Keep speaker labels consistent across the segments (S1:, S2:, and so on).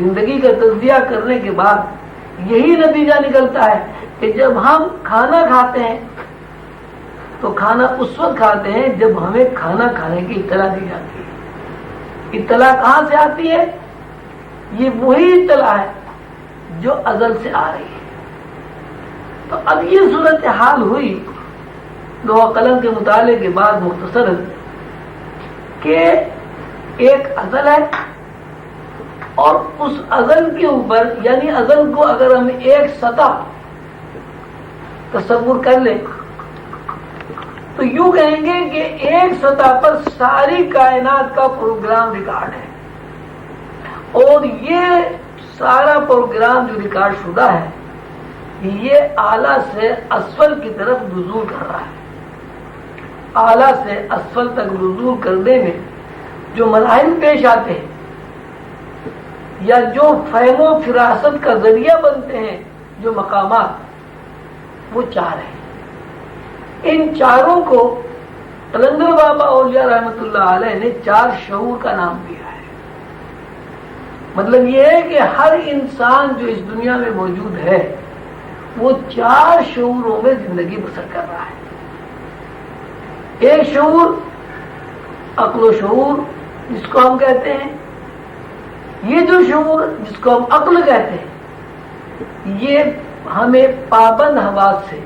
S1: زندگی کا تجزیہ کرنے کے بعد یہی نتیجہ نکلتا ہے کہ جب ہم کھانا کھاتے ہیں، تو کھانا اس وقت کھاتے ہیں جب ہمیں کھانا کھانے کی اطلاع دی جاتی ہے۔ اطلاع کہاں سے آتی ہے؟ یہ وہی اطلاع ہے جو ازل سے آ رہی ہے۔ تو اب یہ صورت حال ہوئی لوہا قلم کے مطالعے کے بعد مختصر کہ ایک ازل ہے۔ اور اس ازل کے اوپر یعنی ازل کو اگر ہم ایک سطح تصور کر لیں، تو یوں کہیں گے کہ ایک سطح پر ساری کائنات کا پروگرام ریکارڈ ہے۔ اور یہ سارا پروگرام جو ریکارڈ شدہ ہے، یہ آلہ سے اسفل کی طرف نزول کر رہا ہے۔ آلہ سے اسفل تک نزول کرنے میں جو مظاہر پیش آتے ہیں یا جو فہم و فراست کا ذریعہ بنتے ہیں، جو مقامات، وہ چار ہیں۔ ان چاروں کو قلندر بابا اولیاء رحمۃ اللہ علیہ نے چار شعور کا نام دیا ہے۔ مطلب یہ ہے کہ ہر انسان جو اس دنیا میں موجود ہے، وہ چار شعوروں میں زندگی بسر کر رہا ہے۔ ایک شعور، عقل و شعور، جس کو ہم کہتے ہیں یہ جو شعور جس کو ہم عقل کہتے ہیں، یہ ہمیں پابند حواس سے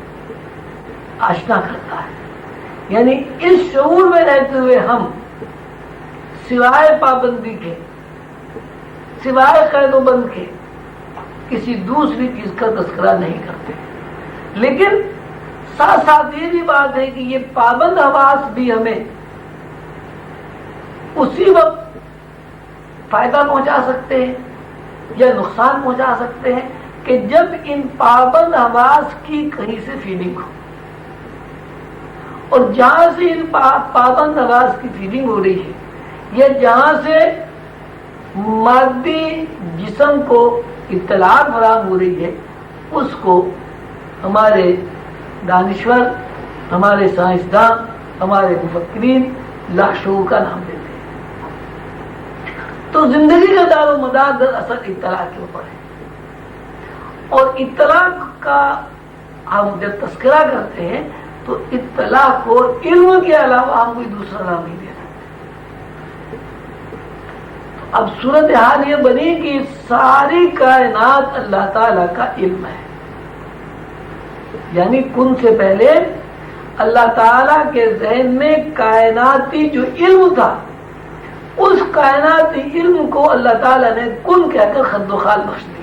S1: آشنا کرتا ہے۔ یعنی اس شعور میں رہتے ہوئے ہم سوائے پابندی کے، سوائے قید و بند کے کسی دوسری چیز کا تذکرہ نہیں کرتے۔ لیکن ساتھ ساتھ یہ بھی بات ہے کہ یہ پابند حواس بھی ہمیں اسی وقت فائدہ پہنچا سکتے ہیں یا نقصان پہنچا سکتے ہیں کہ جب ان پابند حواس کی کہیں سے فیلنگ ہو اور جہاں سے ان پابند حواس کی فیلنگ ہو رہی ہے یا جہاں سے مادی جسم کو اطلاع فراہم ہو رہی ہے، اس کو ہمارے دانشور، ہمارے سائنسداں، ہمارے مفکرین لاشور کا نام دیتے ہیں۔ تو زندگی کا دار و مدار در اثر اطلاع کے اوپر ہے اور اطلاع کا ہم جب تذکرہ کرتے ہیں، تو اطلاع کو علم کے علاوہ ہم کوئی دوسرا نام نہیں دے سکتے۔ اب صورت حال یہ بنی کہ ساری کائنات اللہ تعالی کا علم ہے۔ یعنی کن سے پہلے اللہ تعالی کے ذہن میں کائناتی جو علم تھا اس کائناتی علم کو اللہ تعالی نے کن کہہ کر خد و خال بخش دی۔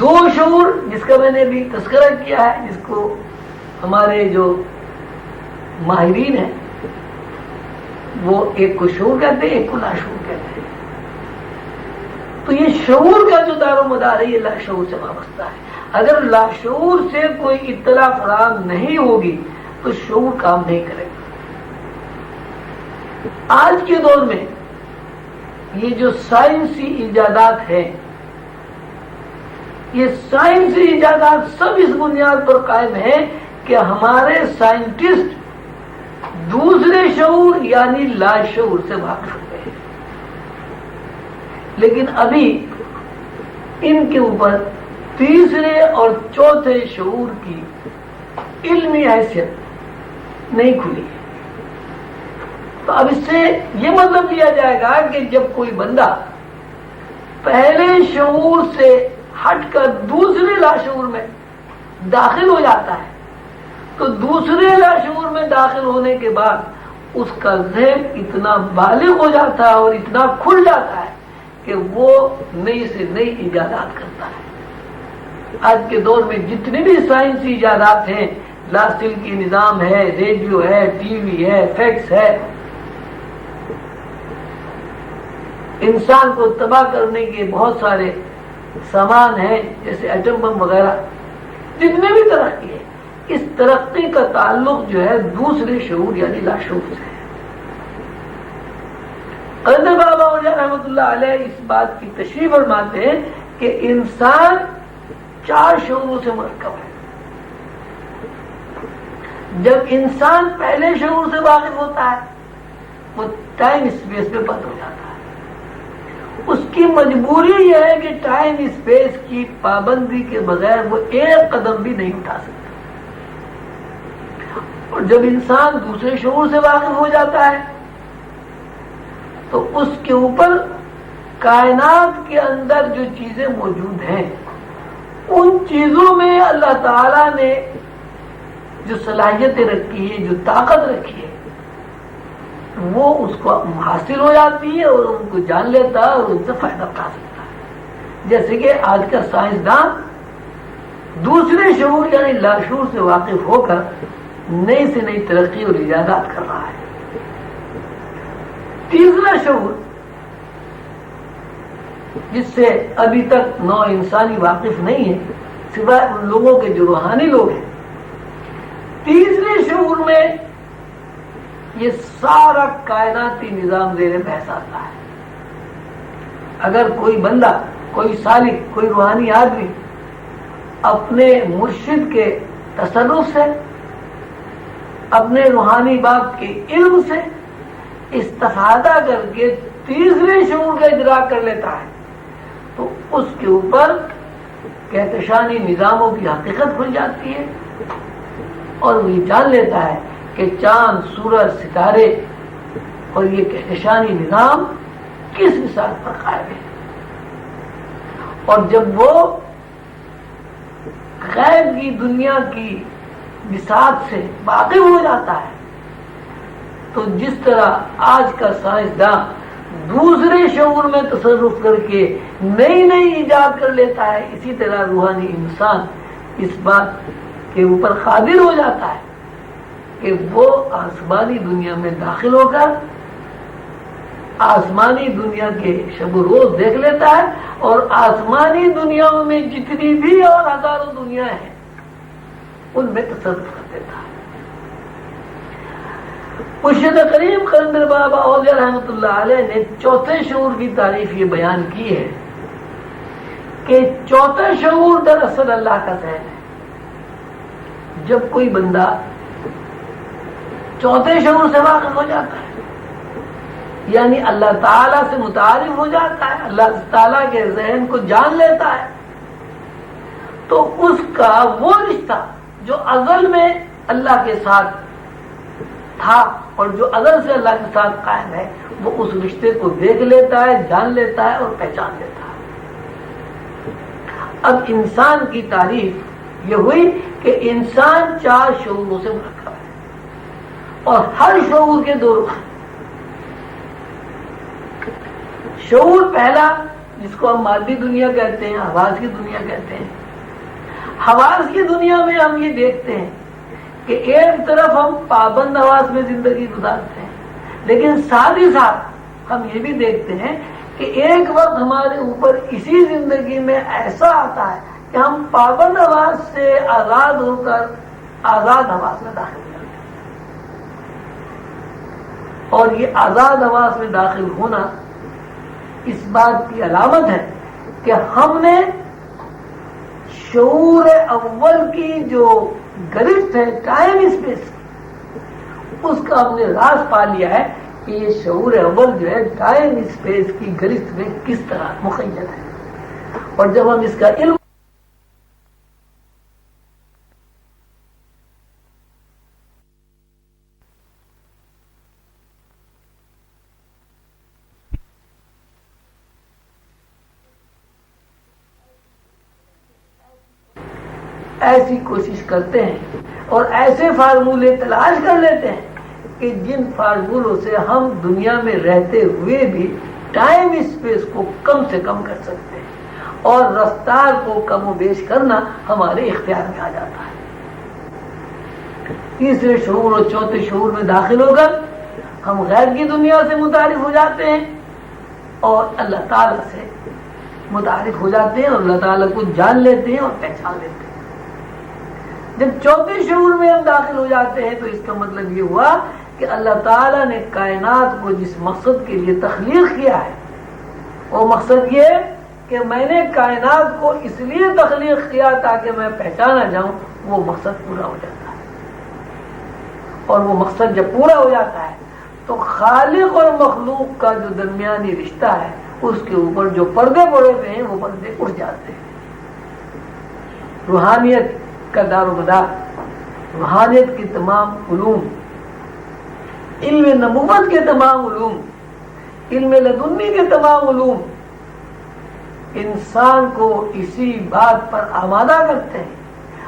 S1: دو شعور جس کا میں نے بھی تذکرہ کیا ہے، جس کو ہمارے جو ماہرین ہیں، وہ ایک کو شعور کہتے ہیں، ایک کو لاشعور کہتے ہیں۔ تو یہ شعور کا جو دار و مدار ہے، یہ لاشعور سے وابستہ ہے۔ اگر لاشعور سے کوئی اطلاع فراہم نہیں ہوگی، تو شعور کام نہیں کرے گا۔ آج کے دور میں یہ جو سائنسی ایجادات ہیں، یہ سائنسی ایجادات سب اس بنیاد پر قائم ہیں کہ ہمارے سائنٹسٹ دوسرے شعور یعنی لاشعور سے بھاگ چکے ہیں۔ لیکن ابھی ان کے اوپر تیسرے اور چوتھے شعور کی علمی حیثیت نہیں کھلی۔ ہے تو اب اس سے یہ مطلب لیا جائے گا کہ جب کوئی بندہ پہلے شعور سے ہٹ کر دوسرے لاشعور میں داخل ہو جاتا ہے، تو دوسرے لاشعور میں داخل ہونے کے بعد اس کا ذہن اتنا بالغ ہو جاتا ہے اور اتنا کھل جاتا ہے کہ وہ نئی سے نئی ایجادات کرتا ہے۔ آج کے دور میں جتنے بھی سائنسی ایجادات ہیں لاسٹل کی نظام ہے، ریڈیو ہے، ٹی وی ہے، فیکس ہے انسان کو تباہ کرنے کے بہت سارے سامان ہیں، جیسے ایٹم بم وغیرہ۔ جتنے بھی ترقی ہے۔ اس ترقی کا تعلق جو ہے، دوسرے شعور یعنی لاشعور سے ہے۔ بابا رحمۃ اللہ علیہ اس بات کی تشریح فرماتے ہیں کہ انسان چار شعوروں سے مرکب ہے۔ جب انسان پہلے شعور سے واقف ہوتا ہے، وہ ٹائم اسپیس پہ بند ہو جاتا ہے۔ اس کی مجبوری یہ ہے کہ ٹائم اسپیس کی پابندی کے بغیر وہ ایک قدم بھی نہیں اٹھا سکتا۔ اور جب انسان دوسرے شعور سے واقف ہو جاتا ہے، تو اس کے اوپر کائنات کے اندر جو چیزیں موجود ہیں، ان چیزوں میں اللہ تعالی نے جو صلاحیتیں رکھی ہے جو طاقت رکھی ہے وہ اس کو حاصل ہو جاتی ہے اور ان کو جان لیتا ہے اور ان سے فائدہ اٹھا سکتا ہے۔ جیسے کہ آج کا سائنسدان دوسرے شعور یعنی لاشور سے واقف ہو کر نئی سے نئی ترقی اور ایجادات کر رہا ہے۔ تیسرا شعور جس سے ابھی تک نو انسانی واقف نہیں ہے، سوائے ان لوگوں کے جو روحانی لوگ ہیں۔ تیسرے شعور میں یہ سارا کائناتی نظام زیر بحث آتا ہے۔ اگر کوئی بندہ، کوئی سالک، کوئی روحانی آدمی اپنے مرشد کے تصرف سے، اپنے روحانی باپ کے علم سے استفادہ کر کے تیسرے شعور کا ادراک کر لیتا ہے، تو اس کے اوپر کہکشانی نظاموں کی حقیقت کھل جاتی ہے اور وہ جان لیتا ہے کہ چاند، سورج، ستارے اور یہ کہکشانی نظام کس مثال پر قائم ہے؟ اور جب وہ غیب کی دنیا کی مثال سے واقف ہو جاتا ہے، تو جس طرح آج کا سائنسدان دوسرے شعور میں تصرف کر کے نئی نئی ایجاد کر لیتا ہے، اسی طرح روحانی انسان اس بات کے اوپر قادر ہو جاتا ہے کہ وہ آسمانی دنیا میں داخل ہو کر آسمانی دنیا کے شب و روز دیکھ لیتا ہے اور آسمانی دنیا میں جتنی بھی اور ہزاروں دنیا ہیں، ان میں تصرف کر دیتا ہے۔ مرشد کریم قلندر بابا اولیاء رحمۃ اللہ علیہ نے چوتھے شعور کی تعریف یہ بیان کی ہے کہ چوتھے شعور دراصل اللہ کا ذہن ہے۔ جب کوئی بندہ چوتھے شعور سے واقف ہو جاتا ہے۔ یعنی اللہ تعالی سے متعارف ہو جاتا ہے، اللہ تعالیٰ کے ذہن کو جان لیتا ہے۔ تو اس کا وہ رشتہ جو ازل میں اللہ کے ساتھ تھا اور جو ازل سے اللہ کے ساتھ قائم ہے، وہ اس رشتے کو دیکھ لیتا ہے، جان لیتا ہے اور پہچان لیتا ہے۔ اب انسان کی تعریف یہ ہوئی کہ انسان چار شعوروں سے مرکب اور ہر شعور کے دو رخ۔ شعور پہلا، جس کو ہم مادی دنیا کہتے ہیں، آواز کی دنیا کہتے ہیں۔ حواس کی دنیا میں ہم یہ دیکھتے ہیں کہ ایک طرف ہم پابند آواز میں زندگی گزارتے ہیں، لیکن ساتھ ہی ساتھ ہم یہ بھی دیکھتے ہیں کہ ایک وقت ہمارے اوپر اسی زندگی میں ایسا آتا ہے کہ ہم پابند آواز سے آزاد ہو کر آزاد آواز میں داخل کرتے ہیں اور یہ آزاد آواز میں داخل ہونا اس بات کی علامت ہے کہ ہم نے شعور اول کی جو گرفت ہے ٹائم اسپیس اس کا ہم نے راز پا لیا ہے کہ یہ شعور اول جو ہے ٹائم اسپیس کی گرفت میں کس طرح مخیل ہے۔ اور جب ہم اس کا علم ایسی کوشش کرتے ہیں اور ایسے فارمولے تلاش کر لیتے ہیں کہ جن فارمولوں سے ہم دنیا میں رہتے ہوئے بھی ٹائم اسپیس کو کم سے کم کر سکتے ہیں اور رفتار کو کم و بیش کرنا ہمارے اختیار میں آ جاتا ہے۔ تیسرے شعور اور چوتھے شعور میں داخل ہو کر ہم غیر کی دنیا سے متعارف ہو جاتے ہیں اور اللہ تعالی سے متعارف ہو جاتے ہیں اور اللہ تعالیٰ کو جان لیتے ہیں اور پہچان لیتے ہیں۔ جب چوتھے شعور میں ہم داخل ہو جاتے ہیں تو اس کا مطلب یہ ہوا کہ اللہ تعالیٰ نے کائنات کو جس مقصد کے لیے تخلیق کیا ہے، وہ مقصد یہ کہ میں نے کائنات کو اس لیے تخلیق کیا تاکہ میں پہچانا جاؤں، وہ مقصد پورا ہو جاتا ہے۔ اور وہ مقصد جب پورا ہو جاتا ہے، تو خالق اور مخلوق کا جو درمیانی رشتہ ہے، اس کے اوپر جو پردے پڑے ہوئے ہیں، وہ پردے اٹھ جاتے ہیں۔ روحانیت کا دار و مدار روحانیت کے تمام علوم، علم نبوت کے تمام علوم، علم لدنی کے تمام علوم، انسان کو اسی بات پر آمادہ کرتے ہیں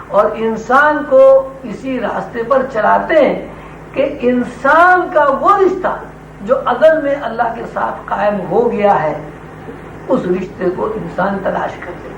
S1: اور انسان کو اسی راستے پر چلاتے ہیں کہ انسان کا وہ رشتہ جو ازل میں اللہ کے ساتھ قائم ہو گیا ہے، اس رشتے کو انسان تلاش کرتے